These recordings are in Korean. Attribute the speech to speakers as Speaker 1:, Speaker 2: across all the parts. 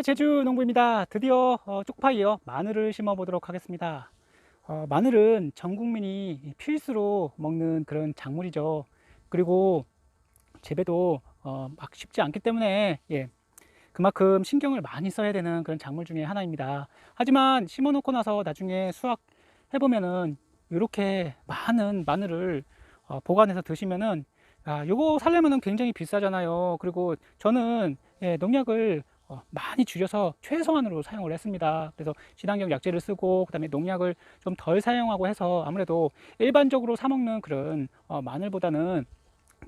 Speaker 1: 네, 제주 농부입니다. 드디어 어, 쪽파이어 마늘을 심어 보도록 하겠습니다. 어, 마늘은 전 국민이 필수로 먹는 그런 작물이죠. 그리고 재배도 어, 막 쉽지 않기 때문에 예, 그만큼 신경을 많이 써야 되는 그런 작물 중에 하나입니다. 하지만 심어 놓고 나서 나중에 수확해 보면은 이렇게 많은 마늘을 어, 보관해서 드시면은 아, 요거 살려면은 굉장히 비싸잖아요. 그리고 저는 예, 농약을 어, 많이 줄여서 최소한으로 사용을 했습니다. 그래서 친환경 약재를 쓰고 그다음에 농약을 좀 덜 사용하고 해서 아무래도 일반적으로 사 먹는 그런 어, 마늘보다는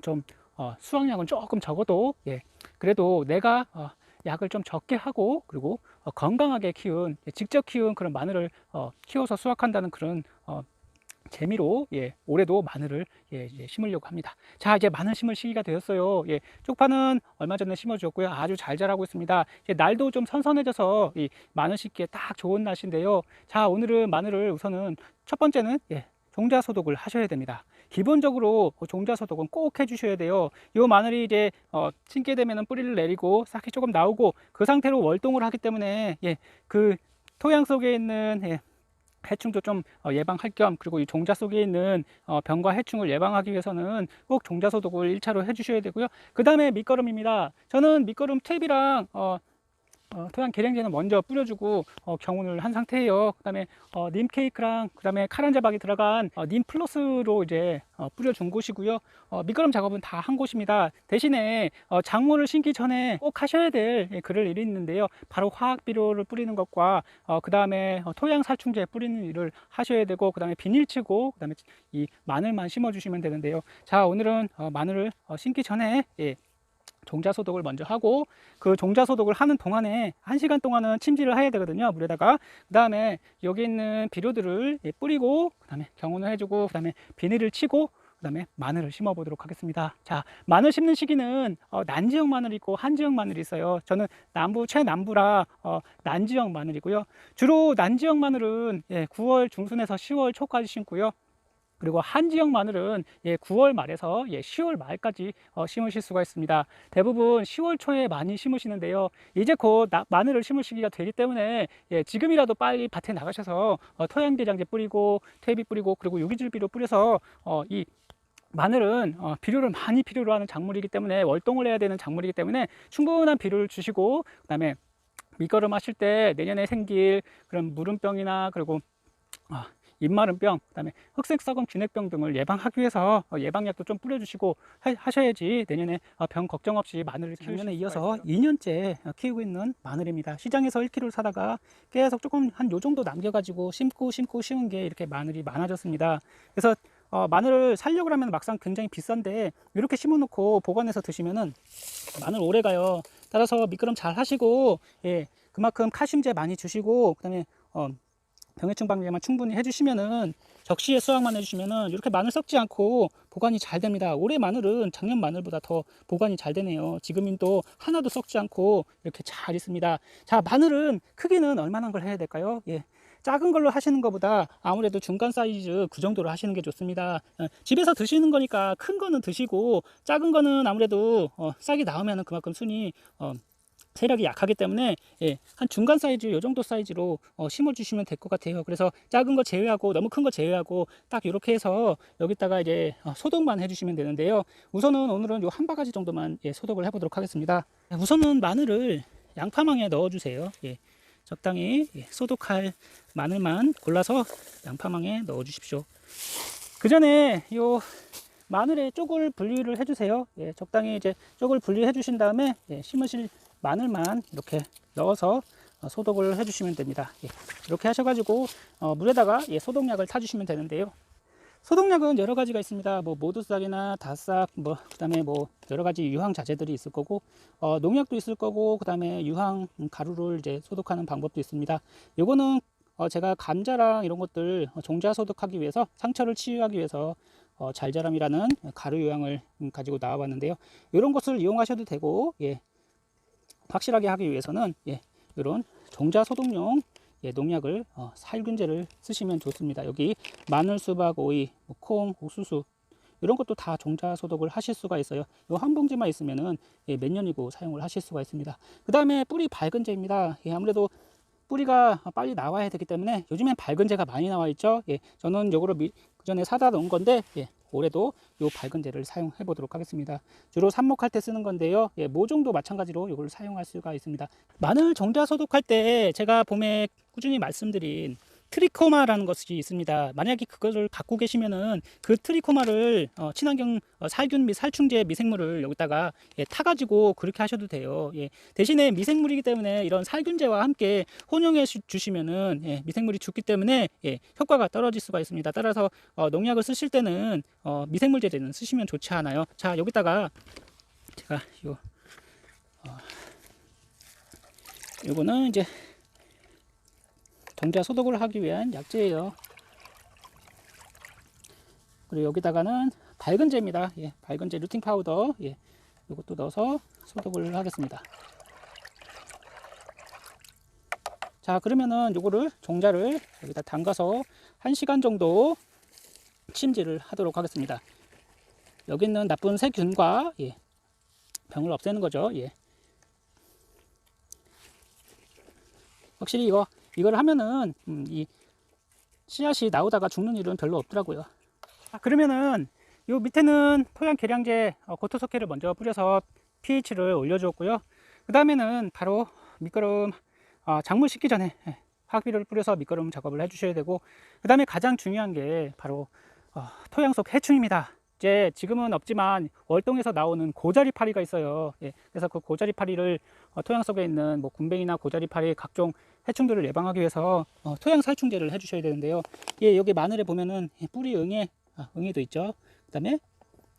Speaker 1: 좀 어, 수확량은 조금 적어도 예, 그래도 내가 어, 약을 좀 적게 하고 그리고 어, 건강하게 키운 예, 직접 키운 그런 마늘을 어, 키워서 수확한다는 그런 어, 재미로 예, 올해도 마늘을 예, 이제 심으려고 합니다. 자, 이제 마늘 심을 시기가 되었어요. 예, 쪽파는 얼마 전에 심어주었고요. 아주 잘 자라고 있습니다. 이제 날도 좀 선선해져서 이 마늘 심기에 딱 좋은 날씨인데요. 자, 오늘은 마늘을 우선은 첫 번째는 예, 종자 소독을 하셔야 됩니다. 기본적으로 그 종자 소독은 꼭 해주셔야 돼요. 이 마늘이 이제 어, 심게 되면 뿌리를 내리고 싹이 조금 나오고 그 상태로 월동을 하기 때문에 예, 그 토양 속에 있는 예, 해충도 좀 어, 예방할 겸 그리고 이 종자 속에 있는 어, 병과 해충을 예방하기 위해서는 꼭 종자 소독을 1차로 해주셔야 되고요. 그 다음에 밑거름입니다. 저는 밑거름 탭이랑 어, 어, 토양 계량제는 먼저 뿌려주고 어, 경운을 한 상태예요. 그 다음에 어, 님 케이크랑 그 다음에 카란자박이 들어간 어, 님 플러스로 이제 어, 뿌려준 곳이고요. 어, 밑거름 작업은 다 한 곳입니다. 대신에 어, 작물을 심기 전에 꼭 하셔야 될 예, 그럴 일이 있는데요. 바로 화학 비료를 뿌리는 것과 어, 그 다음에 어, 토양 살충제 뿌리는 일을 하셔야 되고 그 다음에 비닐 치고 그 다음에 이 마늘만 심어 주시면 되는데요. 자 오늘은 어, 마늘을 어, 심기 전에 예, 종자 소독을 먼저 하고 그 종자 소독을 하는 동안에 한 시간 동안은 침지를 해야 되거든요 물에다가. 그 다음에 여기 있는 비료들을 예, 뿌리고 그 다음에 경운을 해주고 그 다음에 비닐을 치고 그 다음에 마늘을 심어 보도록 하겠습니다. 자 마늘 심는 시기는 어, 난지형 마늘이 있고 한지형 마늘이 있어요. 저는 남부 최남부라 어, 난지형 마늘이고요. 주로 난지형 마늘은 예, 9월 중순에서 10월 초까지 심고요 그리고 한지형 마늘은 예, 9월 말에서 예, 10월 말까지 어, 심으실 수가 있습니다. 대부분 10월 초에 많이 심으시는데요. 이제 곧 나- 마늘을 심을 시기가 되기 때문에 예, 지금이라도 빨리 밭에 나가셔서 어, 토양대장제 뿌리고 퇴비 뿌리고 그리고 유기질비료 뿌려서 어, 이 마늘은 어, 비료를 많이 필요로 하는 작물이기 때문에 월동을 해야 되는 작물이기 때문에 충분한 비료를 주시고 그다음에 밑거름 하실 때 내년에 생길 그런 무름병이나 그리고 아, 입마름병, 그다음에 흑색사검 균핵병 등을 예방하기 위해서 어, 예방약도 좀 뿌려주시고 하, 하셔야지 내년에 어, 병 걱정 없이 마늘을 작년에 이어서 2년째 어, 키우고 있는 마늘입니다. 시장에서 1kg를 사다가 계속 조금 한 요 정도 남겨가지고 심고 심고 심은 게 이렇게 마늘이 많아졌습니다. 그래서 어, 마늘을 살려고 하면 막상 굉장히 비싼데 이렇게 심어놓고 보관해서 드시면은 마늘 오래 가요. 따라서 미끄럼 잘 하시고 예 그만큼 칼슘제 많이 주시고 그다음에 어, 병해충 방제만 충분히 해주시면은 적시에 수확만 해주시면은 이렇게 마늘 썩지 않고 보관이 잘 됩니다. 올해 마늘은 작년 마늘보다 더 보관이 잘 되네요. 지금은 또 하나도 썩지 않고 이렇게 잘 있습니다. 자, 마늘은 크기는 얼마나 걸 해야 될까요? 예. 작은 걸로 하시는 것보다 아무래도 중간 사이즈 그 정도로 하시는 게 좋습니다. 어, 집에서 드시는 거니까 큰 거는 드시고 작은 거는 아무래도 어, 싹이 나오면 그만큼 순이 어, 세력이 약하기 때문에 예, 한 중간 사이즈 요 정도 사이즈로 어, 심어주시면 될 것 같아요. 그래서 작은 거 제외하고 너무 큰 거 제외하고 딱 이렇게 해서 여기다가 이제 어, 소독만 해주시면 되는데요. 우선은 오늘은 요 한 바가지 정도만 예, 소독을 해보도록 하겠습니다. 우선은 마늘을 양파망에 넣어주세요. 예, 적당히 예, 소독할 마늘만 골라서 양파망에 넣어주십시오. 그 전에 요 마늘에 쪽을 분리를 해주세요. 예, 적당히 이제 쪽을 분리해 주신 다음에 예, 심으실 마늘만 이렇게 넣어서 어, 소독을 해주시면 됩니다. 예, 이렇게 하셔가지고 어, 물에다가 예, 소독약을 타주시면 되는데요. 소독약은 여러 가지가 있습니다. 뭐 모두싹이나 다싹, 뭐 그다음에 뭐 여러 가지 유황 자재들이 있을 거고 어, 농약도 있을 거고 그다음에 유황 가루를 이제 소독하는 방법도 있습니다. 요거는 어, 제가 감자랑 이런 것들 어, 종자 소독하기 위해서 상처를 치유하기 위해서 어, 잘자람이라는 가루 요양을 음, 가지고 나와봤는데요. 이런 것을 이용하셔도 되고 예, 확실하게 하기 위해서는 예, 이런 종자 소독용 예, 농약을 어, 살균제를 쓰시면 좋습니다. 여기 마늘, 수박, 오이, 뭐 콩, 옥수수 이런 것도 다 종자 소독을 하실 수가 있어요. 요한 봉지만 있으면은 예, 몇 년이고 사용을 하실 수가 있습니다. 그 다음에 뿌리 밝은제입니다. 예, 아무래도 뿌리가 빨리 나와야 되기 때문에 요즘엔 밝은제가 많이 나와 있죠. 예, 저는 요거를 미, 그 전에 사다 놓은 건데 예, 올해도 요 밝은제를 사용해 보도록 하겠습니다. 주로 삽목할 때 쓰는 건데요. 예, 모종도 마찬가지로 이걸 사용할 수가 있습니다. 마늘 종자 소독할 때 제가 봄에 꾸준히 말씀드린 트리코마라는 것이 있습니다. 만약에 그것을 갖고 계시면은 그 트리코마를 어, 친환경 어, 살균 및 살충제 미생물을 여기다가 예, 타가지고 그렇게 하셔도 돼요. 예, 대신에 미생물이기 때문에 이런 살균제와 함께 혼용해 주- 주시면은 예, 미생물이 죽기 때문에 예, 효과가 떨어질 수가 있습니다. 따라서 어, 농약을 쓰실 때는 어, 미생물제는 쓰시면 좋지 않아요. 자 여기다가 제가 요 어, 요거는 이제 종자 소독을 하기 위한 약재예요. 그리고 여기다가는 밝은제입니다. 예, 밝은제 루팅 파우더. 예, 이것도 넣어서 소독을 하겠습니다. 자, 그러면은 요거를 종자를 여기다 담가서 1시간 정도 침지를 하도록 하겠습니다. 여기 있는 나쁜 세균과 예, 병을 없애는 거죠. 예. 확실히 이거 이걸 하면은 음, 이 씨앗이 나오다가 죽는 일은 별로 없더라고요. 아, 그러면은 요 밑에는 토양 계량제 어, 고토석회를 먼저 뿌려서 pH를 올려주었고요. 그 다음에는 바로 밑거름 어, 작물 심기 전에 예, 화학비료를 뿌려서 밑거름 작업을 해주셔야 되고 그 다음에 가장 중요한 게 바로 어, 토양 속 해충입니다. 이제 지금은 없지만 월동에서 나오는 고자리 파리가 있어요. 예, 그래서 그 고자리 파리를 어, 토양 속에 있는 뭐 군뱅이나 고자리 파리 각종 해충들을 예방하기 위해서 어, 토양 살충제를 해주셔야 되는데요. 예, 여기 마늘에 보면은 예, 뿌리 응애, 아, 응애도 있죠. 그다음에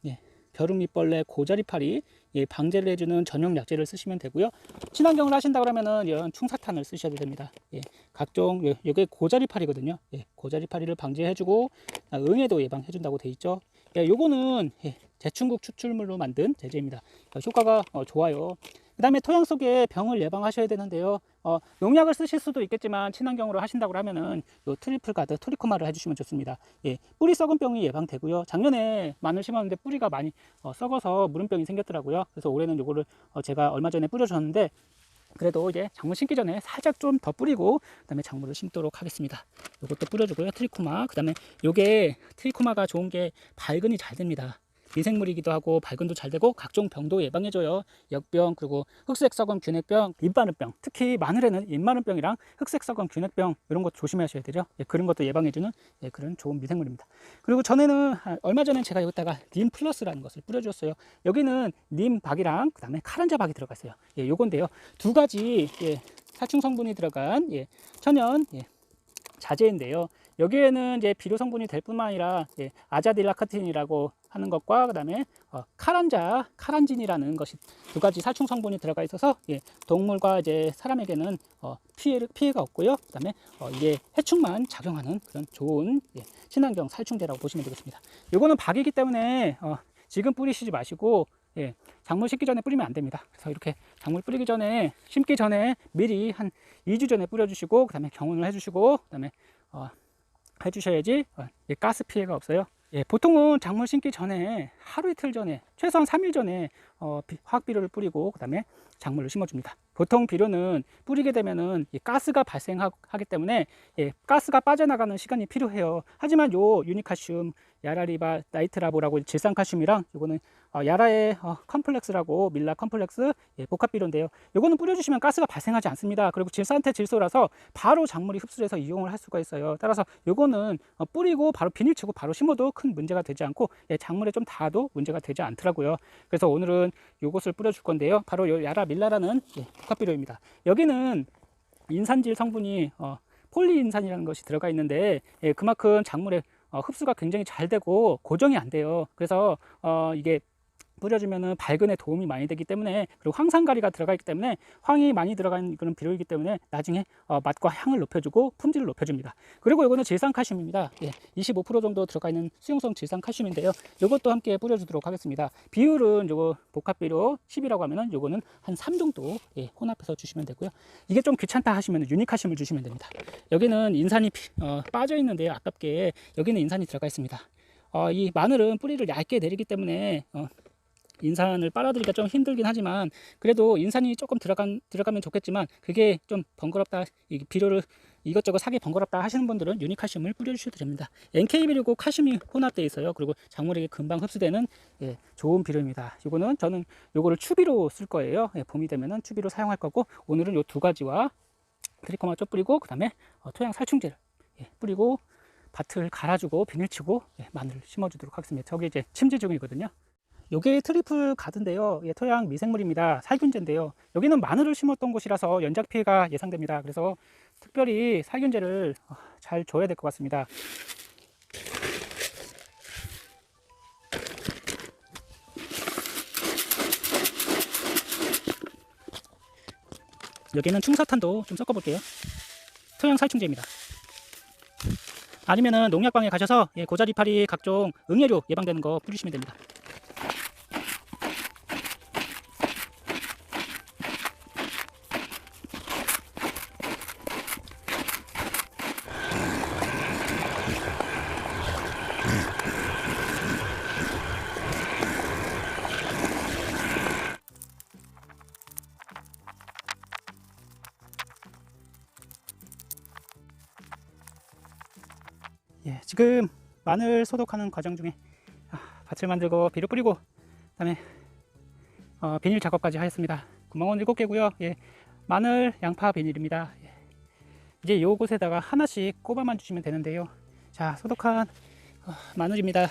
Speaker 1: 예, 벼룩밑벌레, 고자리파리 예, 방제를 해주는 전용 약제를 쓰시면 되고요. 친환경을 하신다 그러면은 이런 충사탄을 쓰셔도 됩니다. 예, 각종 예, 이게 고자리파리거든요. 예, 고자리파리를 방지해주고 아, 응애도 예방해준다고 돼 있죠. 예, 요거는 예, 제충국 추출물로 만든 제제입니다. 어, 효과가 어, 좋아요. 그 다음에 토양 속에 병을 예방하셔야 되는데요. 어, 농약을 쓰실 수도 있겠지만 친환경으로 하신다고 하면은 요 트리플 가드 토리코마를 해주시면 좋습니다. 예, 뿌리 썩은 병이 예방되고요. 작년에 마늘 심었는데 뿌리가 많이 어, 썩어서 무름병이 생겼더라고요. 그래서 올해는 요거를 어, 제가 얼마 전에 뿌려줬는데 그래도 이제 작물 심기 전에 살짝 좀 더 뿌리고 그다음에 작물을 심도록 하겠습니다. 요것도 뿌려주고요. 트리코마. 그다음에 요게 트리코마가 좋은 게 발근이 잘 됩니다. 미생물이기도 하고 발근도 잘 되고 각종 병도 예방해줘요. 역병 그리고 흑색썩은 균핵병, 입마른병 특히 마늘에는 입마른병이랑 흑색썩은 균핵병 이런 것 조심하셔야 되죠. 예, 그런 것도 예방해주는 예, 그런 좋은 미생물입니다. 그리고 전에는 아, 얼마 전에 제가 여기다가 님 플러스라는 것을 뿌려주었어요. 여기는 님 박이랑 그 다음에 카란자 박이 들어가 있어요. 예, 요건데요. 두 가지 예, 살충 성분이 들어간 예, 천연 예, 자재인데요. 여기에는 이제 비료 성분이 될 뿐만 아니라 예, 아자딜라카틴이라고 하는 것과 그다음에 어, 카란자, 카란진이라는 것이 두 가지 살충 성분이 들어가 있어서 예, 동물과 이제 사람에게는 어, 피해 피해가 없고요. 그다음에 어, 이게 해충만 작용하는 그런 좋은 예, 친환경 살충제라고 보시면 되겠습니다. 요거는 박이기 때문에 어, 지금 뿌리시지 마시고 예, 작물 심기 전에 뿌리면 안 됩니다. 그래서 이렇게 작물 뿌리기 전에 심기 전에 미리 한 2주 전에 뿌려주시고 그다음에 경운을 해주시고 그다음에 어, 해주셔야지 어, 예, 가스 피해가 없어요. 예, 보통은 작물 심기 전에 하루 이틀 전에 최소한 3일 전에 어, 비- 화학 비료를 뿌리고 그 다음에 작물을 심어줍니다. 보통 비료는 뿌리게 되면은 이 가스가 발생하기 때문에 예, 가스가 빠져나가는 시간이 필요해요. 하지만 요 유니카슘, 야라리바 나이트라보라고 질산칼슘이랑 요거는 어, 야라의 어, 컴플렉스라고 밀라 컴플렉스 예, 복합 비료인데요. 요거는 뿌려주시면 가스가 발생하지 않습니다. 그리고 질산태 질소라서 바로 작물이 흡수해서 이용을 할 수가 있어요. 따라서 요거는 어, 뿌리고 바로 비닐 치고 바로 심어도 큰 문제가 되지 않고 예, 작물에 좀 닿아도 문제가 되지 않더라고요. 그래서 오늘은 요것을 뿌려줄 건데요. 바로 요 야라 밀라라는 예. 여기는 인산질 성분이 어, 폴리인산이라는 것이 들어가 있는데 예, 그만큼 작물에 어, 흡수가 굉장히 잘 되고 고정이 안 돼요. 그래서 어, 이게 뿌려주면은 발근에 도움이 많이 되기 때문에 그리고 황산가리가 들어가 있기 때문에 황이 많이 들어간 그런 비료이기 때문에 나중에 어, 맛과 향을 높여주고 품질을 높여줍니다. 그리고 이거는 질산칼슘입니다. 예, 25% 정도 들어가 있는 수용성 질산칼슘인데요. 이것도 함께 뿌려주도록 하겠습니다. 비율은 요거 복합비료 10이라고 하면은 요거는 한 3 정도 예, 혼합해서 주시면 되고요. 이게 좀 귀찮다 하시면 유니칼슘을 주시면 됩니다. 여기는 인산이 피- 어, 빠져 있는데요. 아깝게 여기는 인산이 들어가 있습니다. 어, 이 마늘은 뿌리를 얇게 내리기 때문에 어, 인산을 빨아들이기가 좀 힘들긴 하지만 그래도 인산이 조금 들어간, 들어가면 좋겠지만 그게 좀 번거롭다 이 비료를 이것저것 사기 번거롭다 하시는 분들은 유니칼슘을 뿌려주셔도 됩니다. NK 비료고 칼슘이 혼합되어 있어요. 그리고 작물에게 금방 흡수되는 예, 좋은 비료입니다. 이거는 저는 요거를 추비로 쓸 거예요. 예, 봄이 되면은 추비로 사용할 거고 오늘은 요두 가지와 트리코마 쪽 뿌리고 그 다음에 어, 토양 살충제를 예, 뿌리고 밭을 갈아주고 비닐치고 예, 마늘을 심어주도록 하겠습니다. 저기 이제 침지 중이거든요 요게 트리플 가드인데요. 예, 토양 미생물입니다. 살균제인데요. 여기는 마늘을 심었던 곳이라서 연작 피해가 예상됩니다. 그래서 특별히 살균제를 어, 잘 줘야 될 것 같습니다. 여기는 충사탄도 좀 섞어볼게요. 토양 살충제입니다. 아니면은 농약방에 가셔서 예, 고자리파리 각종 응애료 예방되는 거 뿌리시면 됩니다. 지금 마늘 소독하는 과정 중에 아, 밭을 만들고 비료 뿌리고 그다음에 어, 비닐 작업까지 하였습니다. 구멍은 7개고요. 예, 마늘, 양파 비닐입니다. 예. 이제 요곳에다가 하나씩 꼽아만 주시면 되는데요. 자, 소독한 어, 마늘입니다.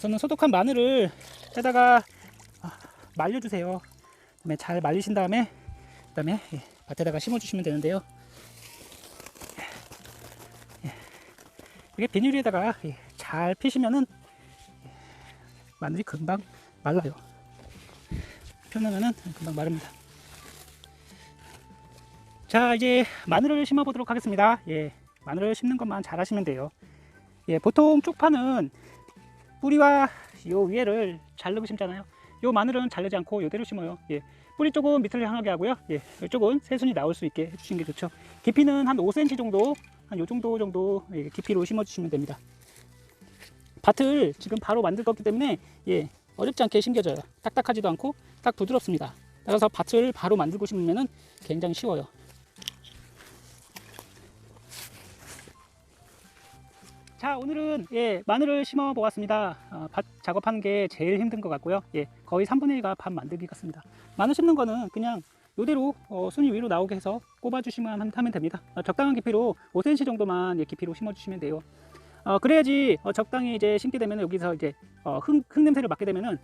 Speaker 1: 저는 소독한 마늘을 에다가 어, 말려주세요. 그다음에 잘 말리신 다음에 그다음에 예, 밭에다가 심어주시면 되는데요. 이게 비닐에다가 예, 잘 피시면은 예, 마늘이 금방 말라요. 펴놓으면은 금방 마릅니다. 자 이제 마늘을 심어 보도록 하겠습니다. 예, 마늘을 심는 것만 잘 하시면 돼요. 예, 보통 쪽파는 뿌리와 요 위에를 자르고 심잖아요. 요 마늘은 자르지 않고 요대로 심어요. 예, 뿌리 쪽은 밑을 향하게 하고요. 예, 이쪽은 새순이 나올 수 있게 해주시는 게 좋죠. 깊이는 한 5cm 정도, 한 요 정도 정도 예, 깊이로 심어주시면 됩니다. 밭을 지금 바로 만들 거기 때문에 예, 어렵지 않게 심겨져요. 딱딱하지도 않고 딱 부드럽습니다. 따라서 밭을 바로 만들고 심으면 굉장히 쉬워요. 자 오늘은 예, 마늘을 심어 보았습니다. 어, 밭 작업하는 게 제일 힘든 것 같고요. 예, 거의 3분의 1가 밭 만들기 같습니다. 마늘 심는 거는 그냥 이대로 어, 순위 위로 나오게 해서 꼽아주시면 하면 됩니다. 어, 적당한 깊이로 5cm 정도만 예, 깊이로 심어주시면 돼요. 어, 그래야지 어, 적당히 이제 심게 되면 여기서 이제 어, 흙, 흙 냄새를 맡게 되면은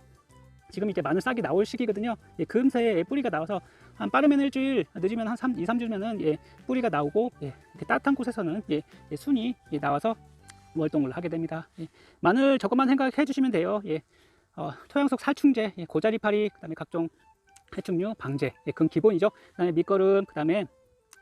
Speaker 1: 지금 이제 마늘 싹이 나올 시기거든요. 예, 금세 예, 뿌리가 나와서 한 빠르면 일주일, 늦으면 한 3, 2, 3주면은 예, 뿌리가 나오고 예, 따뜻한 곳에서는 예, 예, 순이 예, 나와서 월동을 하게 됩니다. 예, 마늘 저것만 생각해 주시면 돼요. 예, 어, 토양 속 살충제, 예, 고자리파리, 그 다음에 각종 해충류 방제, 예, 그건 기본이죠. 그 다음에 밑거름, 그 다음에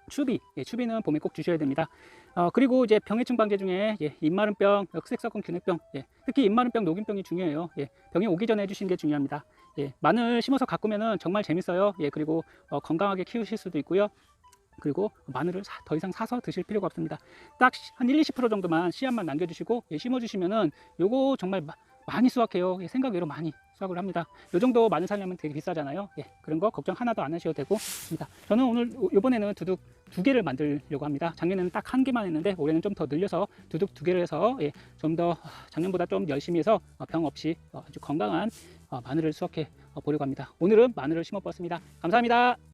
Speaker 1: 추비, 예, 추비는 봄에 꼭 주셔야 됩니다. 어, 그리고 이제 병해충 방제 중에 예, 입마름병, 흑색사건 균핵병, 예, 특히 입마름병, 녹균병이 중요해요. 예, 병이 오기 전에 해주시는 게 중요합니다. 예, 마늘 심어서 가꾸면은 정말 재밌어요. 예, 그리고 어, 건강하게 키우실 수도 있고요. 그리고 마늘을 사- 더 이상 사서 드실 필요가 없습니다. 딱 한 1, 20% 정도만 씨앗만 남겨주시고 예, 심어주시면은 요거 정말 마- 많이 수확해요. 예, 생각 외로 많이 수확을 합니다. 요 정도 마늘 살려면 되게 비싸잖아요. 예, 그런 거 걱정 하나도 안 하셔도 되고 입니다. 저는 오늘 요- 요번에는 두둑 두 개를 만들려고 합니다. 작년에는 딱 한 개만 했는데 올해는 좀 더 늘려서 두둑 두 개를 해서 예, 좀 더 작년보다 좀 열심히 해서 어, 병 없이 어, 아주 건강한 어, 마늘을 수확해 어, 보려고 합니다. 오늘은 마늘을 심어 보았습니다. 감사합니다.